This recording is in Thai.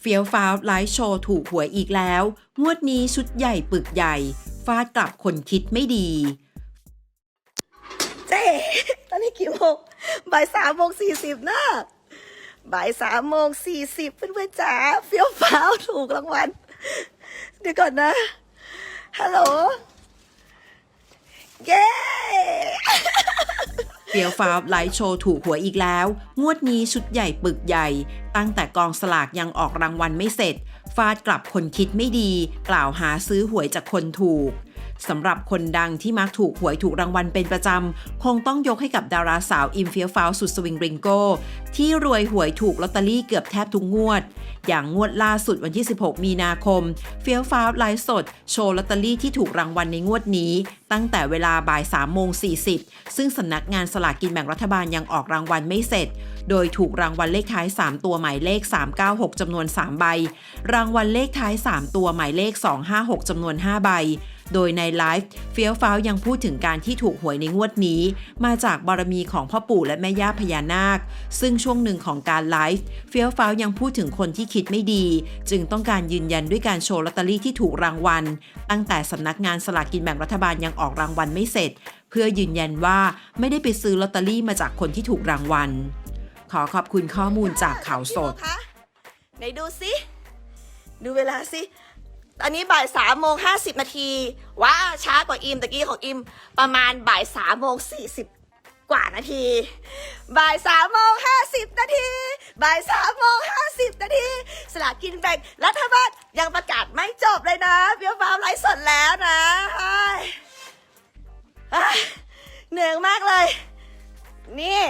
เฟียวฟ้าวไลฟ์โชว์ถูกหวยอีกแล้ว งวดนี้ชุดใหญ่ปึกใหญ่ฟาดกลับคนคิดไม่ดี เจ๊ตอนนี้กี่โมงบ่ายสามโมงสี่สิบนะบ่ายสามโมงสี่สิบเพื่อนๆจ๋าเฟี้ยวฟ้าวถูกรางวัลเดี๋ยวก่อนนะฮัลโหลเย้ เฟียวฟ้าวไลฟ์โชว์ถูกหวยอีกแล้ว งวดนี้ชุดใหญ่ปึกใหญ่ ตั้งแต่กองสลากยังออกรางวัลไม่เสร็จ ฟาดกลับคนคิดไม่ดี กล่าวหาซื้อหวยจากคนถูก สำหรับคนดังที่มักถูกหวยถูกรางวัลเป็นประจำ คงต้องยกให้กับดาราสาวอิมเฟียฟาวสุดสวิงริงโก้ที่รวยหวยถูกลอตเตอรี่เกือบแทบทุกงวด อย่างงวดล่าสุดวันที่ 16 มีนาคม เฟียฟ้าวไลฟ์สด โชว์ลอตเตอรี่ที่ถูกรางวัลในงวดนี้ ตั้งแต่เวลาบ่าย3โมง40 ซึ่งสำนักงานสลากกินแบ่งรัฐบาลยังออกรางวัลไม่เสร็จ โดยถูกรางวัลเลขท้าย 3 ตัวหมายเลข 396จำนวน 3 ใบ รางวัลเลขท้าย 3 ตัวหมายเลข 256จำนวน 5 ใบ โดยในไลฟ์เฟียวฟ้าวยังพูดถึงการที่ถูกหวยในงวดนี้ มาจากบารมีของพ่อปู่และแม่ย่าพญานาค ซึ่งช่วงหนึ่งของการไลฟ์เฟียวฟ้าวยังพูดถึงคนที่คิดไม่ดี จึงต้องการยืนยันด้วยการโชว์ลอตเตอรี่ที่ถูกรางวัล ตั้งแต่สำนักงานสลากกินแบ่งรัฐบาลยังออกรางวัลไม่เสร็จ เพื่อยืนยันว่าไม่ได้ไปซื้อลอตเตอรี่มาจากคนที่ถูกรางวัล ขอขอบคุณข้อมูลจากข่าวสด ไหนดูสิ ดูเวลาสิ อันนี้บ่ายสามโมงห้าสิบนาทีว้าช้ากว่าอิมตะกี้ของอิมประมาณบ่ายสามโมงสี่สิบกว่านาที บ่ายสามโมงห้าสิบนาที บ่ายสามโมงห้าสิบนาที สลากกินแบ่งรัฐบาลยังประกาศไม่จบเลยนะเบี้ยวฟ้าไลฟ์สดแล้วนะเฮ้ยเฮ้ยเหนื่อยมากเลย นี่